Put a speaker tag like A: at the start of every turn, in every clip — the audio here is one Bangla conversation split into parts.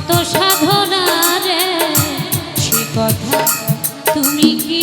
A: কত সাধনা রে? সে কথা তুমি কি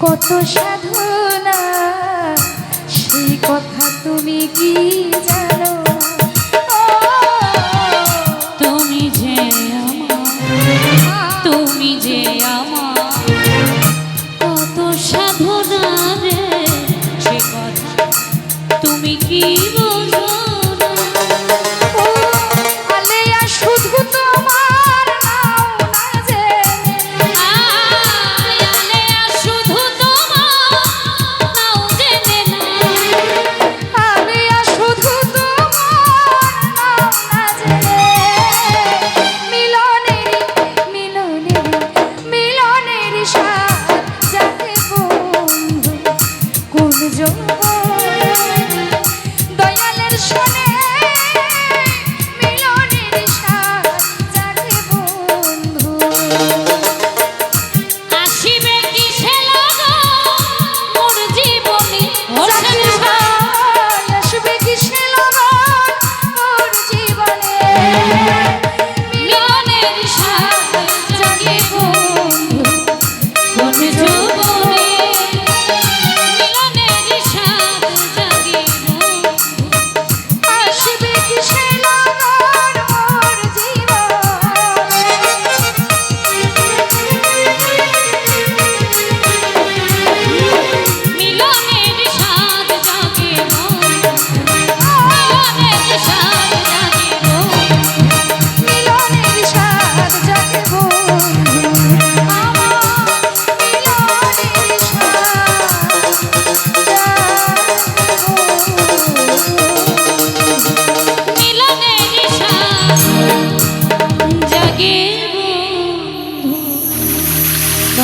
B: কত সাধনা, সেই কথা তুমি কি জানো?
A: তুমি যে তুমি যে কত সে কথা তুমি কি